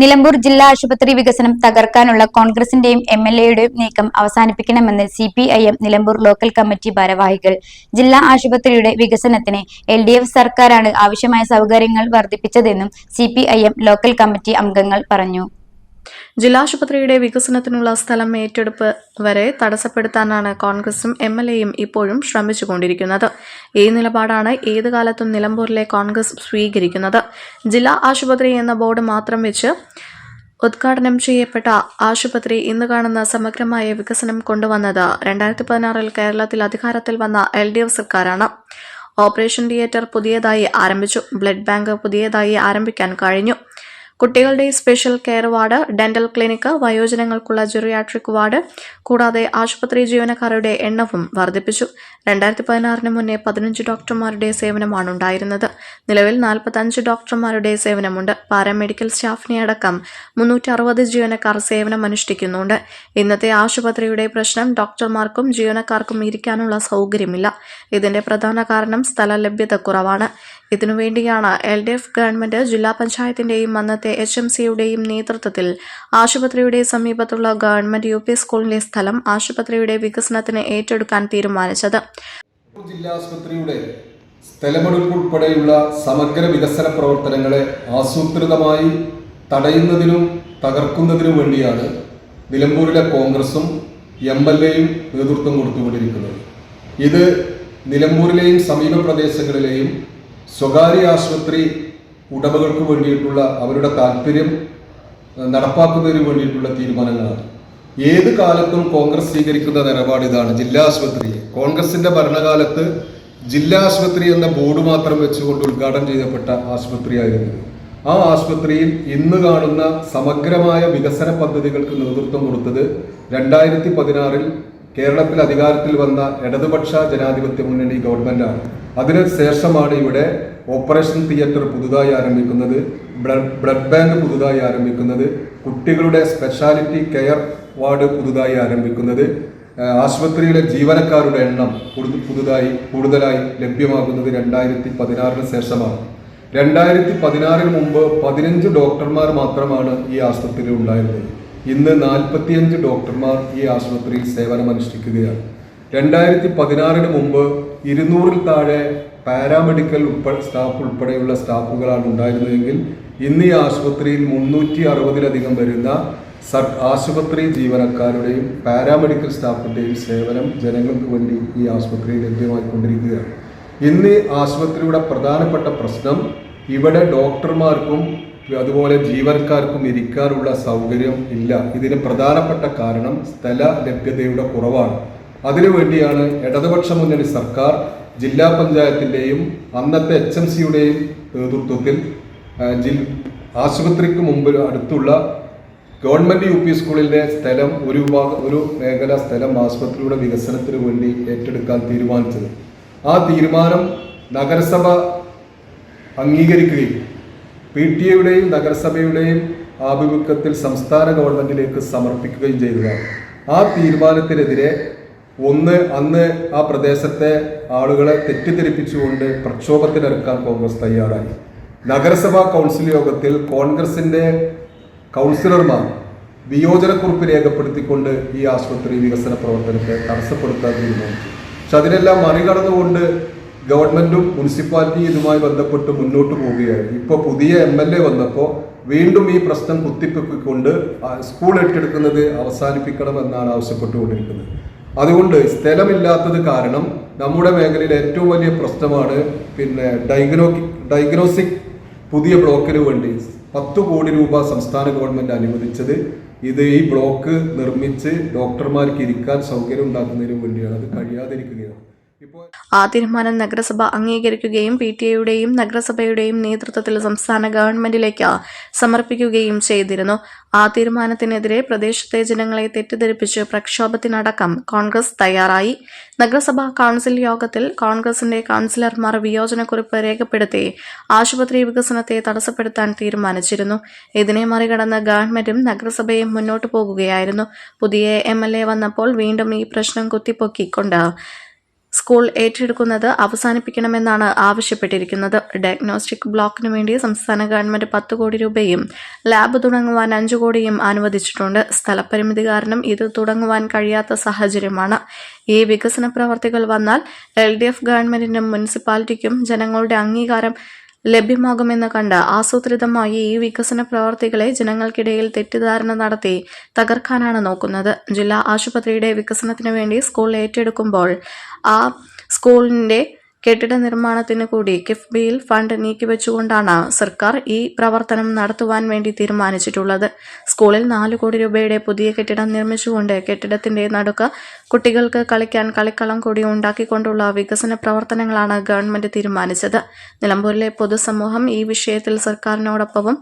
നിലമ്പൂർ ജില്ലാ ആശുപത്രി വികസനം തകർക്കാനുള്ള കോൺഗ്രസിന്റെയും എം എൽ എയുടെയും നീക്കം അവസാനിപ്പിക്കണമെന്ന് C P I M Nilambur local committee ഭാരവാഹികൾ. ജില്ലാ ആശുപത്രിയുടെ വികസനത്തിന് എൽ ഡി എഫ് സർക്കാരാണ് ആവശ്യമായ സൗകര്യങ്ങൾ വർദ്ധിപ്പിച്ചതെന്നും C P I M local committee അംഗങ്ങൾ പറഞ്ഞു. ജില്ലാശുപത്രിയുടെ വികസനത്തിനുള്ള സ്ഥലം ഏറ്റെടുപ്പ് വരെ തടസ്സപ്പെടുത്താനാണ് കോൺഗ്രസും എം എൽ എയും ഇപ്പോഴും ശ്രമിച്ചുകൊണ്ടിരിക്കുന്നത്. ഈ നിലപാടാണ് ഏത് കാലത്തും നിലമ്പൂരിലെ കോൺഗ്രസ് സ്വീകരിക്കുന്നത്. ജില്ലാ ആശുപത്രി എന്ന ബോർഡ് മാത്രം വെച്ച് ഉദ്ഘാടനം ചെയ്യപ്പെട്ട ആശുപത്രി ഇന്ന് കാണുന്ന സമഗ്രമായ വികസനം കൊണ്ടുവന്നത് രണ്ടായിരത്തി പതിനാറിൽ കേരളത്തിൽ അധികാരത്തിൽ വന്ന എൽ ഡി എഫ് സർക്കാരാണ്. ഓപ്പറേഷൻ തിയേറ്റർ പുതിയതായി ആരംഭിച്ചു. ബ്ലഡ് ബാങ്ക് പുതിയതായി ആരംഭിക്കാൻ കഴിഞ്ഞു. കുട്ടികളുടെ special care ward dental clinic വയോജനങ്ങൾക്കുള്ള geriatric ward കൂടാതെ ആശുപത്രി ജീവനക്കാരുടെ എണ്ണവും വർദ്ധിപ്പിച്ചു. രണ്ടായിരത്തി പതിനാറിന് മുന്നേ പതിനഞ്ച് ഡോക്ടർമാരുടെ സേവനമാണ് ഉണ്ടായിരുന്നത്. നിലവിൽ നാൽപ്പത്തഞ്ച് ഡോക്ടർമാരുടെ സേവനമുണ്ട്. പാരാമെഡിക്കൽ സ്റ്റാഫിനെ അടക്കം മുന്നൂറ്റി അറുപത് ജീവനക്കാർ സേവനം അനുഷ്ഠിക്കുന്നുണ്ട് ഇന്നത്തെ ആശുപത്രിയുടെ പ്രശ്നം ഡോക്ടർമാർക്കും ജീവനക്കാർക്കും ഇരിക്കാനുള്ള സൗകര്യമില്ല. ഇതിന്റെ പ്രധാന കാരണം സ്ഥല ലഭ്യത കുറവാണ്. ഇതിനുവേണ്ടിയാണ് എൽ ഡി എഫ് ഗവൺമെന്റ് ജില്ലാ പഞ്ചായത്തിന്റെയും അന്നത്തെ എച്ച് എം സിയുടെയും നേതൃത്വത്തിൽ ആശുപത്രിയുടെ സമീപത്തുള്ള ഗവൺമെന്റ് യു പി സ്കൂളിലെ സ്ഥലം ആശുപത്രിയുടെ വികസനത്തിന് ഏറ്റെടുക്കാൻ തീരുമാനിച്ചത്. ജില്ലാ ആശുപത്രിയുടെ സ്ഥലമെടുപ്പ് ഉൾപ്പെടെയുള്ള സമഗ്ര വികസന പ്രവർത്തനങ്ങളെ ആസൂത്രിതമായി തടയുന്നതിനും തകർക്കുന്നതിനും വേണ്ടിയാണ് നിലമ്പൂരിലെ കോൺഗ്രസും എം എൽ എയും നേതൃത്വം കൊടുത്തുകൊണ്ടിരിക്കുന്നത്. ഇത് നിലമ്പൂരിലെയും സമീപ പ്രദേശങ്ങളിലെയും സ്വകാര്യ ആശുപത്രി ഉടമകൾക്ക് വേണ്ടിയിട്ടുള്ള അവരുടെ താല്പര്യം നടപ്പാക്കുന്നതിന് വേണ്ടിയിട്ടുള്ള തീരുമാനങ്ങളാണ്. ഏത് കാലത്തും കോൺഗ്രസ് സ്വീകരിക്കുന്ന നിലപാട് ഇതാണ് ജില്ലാ ആശുപത്രി. കോൺഗ്രസിന്റെ ഭരണകാലത്ത് ജില്ലാ ആശുപത്രി എന്ന ബോർഡ് മാത്രം വെച്ചുകൊണ്ട് ഉദ്ഘാടനം ചെയ്യപ്പെട്ട ആശുപത്രിയായിരുന്നു ആ ആശുപത്രിയിൽ ഇന്ന് കാണുന്ന സമഗ്രമായ വികസന പദ്ധതികൾക്ക് നേതൃത്വം കൊടുത്തത് രണ്ടായിരത്തി പതിനാറിൽ കേരളത്തിൽ അധികാരത്തിൽ വന്ന ഇടതുപക്ഷ ജനാധിപത്യ മുന്നണി ഗവൺമെന്റാണ്. അതിന് ശേഷമാണ് ഇവിടെ ഓപ്പറേഷൻ തിയേറ്റർ പുതുതായി ആരംഭിക്കുന്നത്. ബ്ലഡ് ബാങ്ക് പുതുതായി ആരംഭിക്കുന്നത്. കുട്ടികളുടെ സ്പെഷ്യാലിറ്റി കെയർ വാർഡ് പുതുതായി ആരംഭിക്കുന്നത്. ആശുപത്രിയിലെ ജീവനക്കാരുടെ എണ്ണം പുതുതായി കൂടുതലായി ലഭ്യമാകുന്നത് രണ്ടായിരത്തി പതിനാറിന് ശേഷമാണ്. രണ്ടായിരത്തി പതിനാറിന് മുമ്പ് പതിനഞ്ച് ഡോക്ടർമാർ മാത്രമാണ് ഈ ആശുപത്രിയിൽ ഉണ്ടായിരുന്നത്. ഇന്ന് നാൽപ്പത്തിയഞ്ച് ഡോക്ടർമാർ ഈ ആശുപത്രിയിൽ സേവനം അനുഷ്ഠിക്കുകയാണ് രണ്ടായിരത്തി പതിനാറിന് മുമ്പ് ഇരുന്നൂറിൽ താഴെ പാരാമെഡിക്കൽ ഉൾപ്പെ സ്റ്റാഫ് ഉൾപ്പെടെയുള്ള സ്റ്റാഫുകളാണ് ഉണ്ടായിരുന്നതെങ്കിൽ ഇന്ന് ഈ ആശുപത്രിയിൽ മുന്നൂറ്റി അറുപതിലധികം വരുന്ന ആശുപത്രി ജീവനക്കാരുടെയും പാരാമെഡിക്കൽ സ്റ്റാഫിന്റെയും സേവനം ജനങ്ങൾക്ക് വേണ്ടി ഈ ആശുപത്രിയിൽ ലഭ്യമായിക്കൊണ്ടിരിക്കുകയാണ്. ഇന്ന് ആശുപത്രിയുടെ പ്രധാനപ്പെട്ട പ്രശ്നം ഇവിടെ ഡോക്ടർമാർക്കും അതുപോലെ ജീവനക്കാർക്കും ഇരിക്കാനുള്ള സൗകര്യം ഇല്ല. ഇതിന് പ്രധാനപ്പെട്ട കാരണം സ്ഥല ലഭ്യതയുടെ കുറവാണ്. അതിനുവേണ്ടിയാണ് ഇടതുപക്ഷ മുന്നണി സർക്കാർ ജില്ലാ പഞ്ചായത്തിന്റെയും അന്നത്തെ എച്ച് എം സിയുടെയും നേതൃത്വത്തിൽ ജി ആശുപത്രിക്ക് മുമ്പിൽ അടുത്തുള്ള ഗവൺമെന്റ് യു പി സ്കൂളിന്റെ സ്ഥലം ഒരു ഭാഗ- ഒരു മേഖല സ്ഥലം ആശുപത്രിയുടെ വികസനത്തിന് വേണ്ടി ഏറ്റെടുക്കാൻ തീരുമാനിച്ചത്. ആ തീരുമാനം നഗരസഭ അംഗീകരിക്കുകയും പി ടി എയുടെയും നഗരസഭയുടെയും ആഭിമുഖ്യത്തിൽ സംസ്ഥാന ഗവൺമെന്റിലേക്ക് സമർപ്പിക്കുകയും ചെയ്തതാണ്. ആ തീരുമാനത്തിനെതിരെ ഒന്ന് അന്ന് ആ പ്രദേശത്തെ ആളുകളെ തെറ്റിദ്ധരിപ്പിച്ചുകൊണ്ട് പ്രക്ഷോഭത്തിനിറക്കാൻ കോൺഗ്രസ് തയ്യാറായി. നഗരസഭാ കൗൺസിൽ യോഗത്തിൽ കോൺഗ്രസിന്റെ കൗൺസിലർമാർ വിയോജനക്കുറിപ്പ് രേഖപ്പെടുത്തിക്കൊണ്ട് ഈ ആശുപത്രി വികസന പ്രവർത്തനത്തെ തടസ്സപ്പെടുത്താൻ തീരുമാനിച്ചു. പക്ഷെ അതിനെല്ലാം മറികടന്നുകൊണ്ട് ഗവൺമെന്റും മുനിസിപ്പാലിറ്റിയും ഇതുമായി ബന്ധപ്പെട്ട് മുന്നോട്ട് പോവുകയാണ്. ഇപ്പോൾ പുതിയ എം എൽ എ വന്നപ്പോൾ വീണ്ടും ഈ പ്രശ്നം കുത്തിപ്പൊക്കിക്കൊണ്ട് സ്കൂൾ ഏറ്റെടുക്കുന്നത് അവസാനിപ്പിക്കണമെന്നാണ് ആവശ്യപ്പെട്ടുകൊണ്ടിരിക്കുന്നത്. അതുകൊണ്ട് സ്ഥലമില്ലാത്തത് കാരണം നമ്മുടെ മേഖലയിൽ ഏറ്റവും വലിയ പ്രശ്നമാണ് പിന്നെ ഡയഗ്നോ ഡയഗ്നോസിക് പുതിയ ബ്ലോക്കിന് വേണ്ടി പത്ത് കോടി രൂപ സംസ്ഥാന ഗവൺമെന്റ് അനുവദിച്ചത്. ഇത് ഈ ബ്ലോക്ക് നിർമ്മിച്ച് ഡോക്ടർമാർക്ക് ഇരിക്കാൻ സൗകര്യം ഉണ്ടാക്കുന്നതിനു വേണ്ടിയാണ്. അത് കഴിയാതിരിക്കുകയാണ്. ആ തീരുമാനം നഗരസഭ അംഗീകരിക്കുകയും പി ടി എയുടെയും നഗരസഭയുടെയും നേതൃത്വത്തിൽ സംസ്ഥാന ഗവൺമെന്റിലേക്ക് സമർപ്പിക്കുകയും ചെയ്തിരുന്നു. ആ തീരുമാനത്തിനെതിരെ പ്രദേശത്തെ ജനങ്ങളെ തെറ്റിദ്ധരിപ്പിച്ച് പ്രക്ഷോഭത്തിനടക്കം കോൺഗ്രസ് തയ്യാറായി. നഗരസഭാ കൌൺസിൽ യോഗത്തിൽ കോൺഗ്രസിന്റെ കൌൺസിലർമാർ വിയോജനക്കുറിപ്പ് രേഖപ്പെടുത്തി ആശുപത്രി വികസനത്തെ തടസ്സപ്പെടുത്താൻ തീരുമാനിച്ചിരുന്നു. ഇതിനെ മറികടന്ന് ഗവൺമെന്റും നഗരസഭയും മുന്നോട്ടു പോകുകയായിരുന്നു. പുതിയ എം വന്നപ്പോൾ വീണ്ടും ഈ പ്രശ്നം കുത്തിപ്പൊക്കിക്കൊണ്ട് സ്കൂൾ ഏറ്റെടുക്കുന്നത് അവസാനിപ്പിക്കണമെന്നാണ് ആവശ്യപ്പെട്ടിരിക്കുന്നത്. ഡയഗ്നോസ്റ്റിക് ബ്ലോക്കിനു വേണ്ടി സംസ്ഥാന ഗവൺമെന്റ് പത്ത് കോടി രൂപയും ലാബ് തുടങ്ങുവാൻ അഞ്ചു കോടിയും അനുവദിച്ചിട്ടുണ്ട്. സ്ഥലപരിമിതി കാരണം ഇത് തുടങ്ങുവാൻ കഴിയാത്ത സാഹചര്യമാണ്. ഈ വികസന പ്രവർത്തികൾ വന്നാൽ എൽ ഡി എഫ് ഗവൺമെന്റിനും മുനിസിപ്പാലിറ്റിക്കും ജനങ്ങളുടെ അംഗീകാരം ലഭ്യമാകുമെന്ന് കണ്ട് ആസൂത്രിതമായി ഈ വികസന പ്രവർത്തികളെ ജനങ്ങൾക്കിടയിൽ തെറ്റിദ്ധാരണ നടത്തി തകർക്കാനാണ് നോക്കുന്നത്. ജില്ലാ ആശുപത്രിയുടെ വികസനത്തിന് വേണ്ടി സ്കൂൾ ഏറ്റെടുക്കുമ്പോൾ ആ സ്കൂളിന്റെ കെട്ടിട നിർമ്മാണത്തിന് കൂടി കിഫ്ബിയിൽ ഫണ്ട് നീക്കിവെച്ചുകൊണ്ടാണ് സർക്കാർ ഈ പ്രവർത്തനം നടത്തുവാൻ വേണ്ടി തീരുമാനിച്ചിട്ടുള്ളത്. സ്കൂളിൽ നാല് കോടി രൂപയുടെ പുതിയ കെട്ടിടം നിർമ്മിച്ചുകൊണ്ട് കെട്ടിടത്തിന്റെ നടുക്ക് കുട്ടികൾക്ക് കളിക്കാൻ കളിക്കളം കൂടി ഉണ്ടാക്കിക്കൊണ്ടുള്ള വികസന പ്രവർത്തനങ്ങളാണ് ഗവൺമെന്റ് തീരുമാനിച്ചത്. നിലമ്പൂരിലെ പൊതുസമൂഹം ഈ വിഷയത്തിൽ സർക്കാരിനോടൊപ്പവും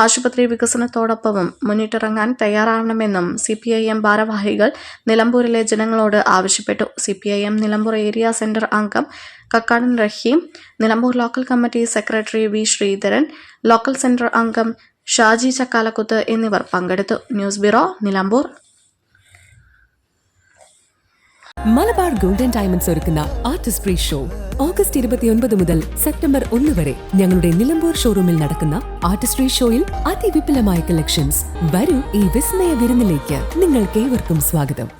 ആശുപത്രി വികസനത്തോടൊപ്പവും മുന്നിട്ടിറങ്ങാൻ തയ്യാറാവണമെന്നും സി പി ഐ എം ഭാരവാഹികൾ നിലമ്പൂരിലെ ജനങ്ങളോട് ആവശ്യപ്പെട്ടു. C P I M Nilambur area centre അംഗം Kakkadan Rahim Nilambur local committee secretary V Sreedharan local centre അംഗം ഷാജി ചക്കാലക്കുത്ത് എന്നിവർ പങ്കെടുത്തു. News bureau Nilambur. Malabar golden diamonds ഒരുക്കുന്ന ആർട്ടിസ്റ്റ് ഫ്രീ ഷോ. ഓഗസ്റ്റ് ഇരുപത്തിയൊൻപത് മുതൽ സെപ്റ്റംബർ ഒന്ന് വരെ ഞങ്ങളുടെ നിലമ്പൂർ ഷോറൂമിൽ നടക്കുന്ന ആർട്ടിസ്റ്റ് പ്രീ ഷോയിൽ അതിവിപുലമായ കളക്ഷൻസ്. വരൂ ഈ വിസ്മയ വിരുന്നിലേക്ക്. നിങ്ങൾക്ക് ഏവർക്കും സ്വാഗതം.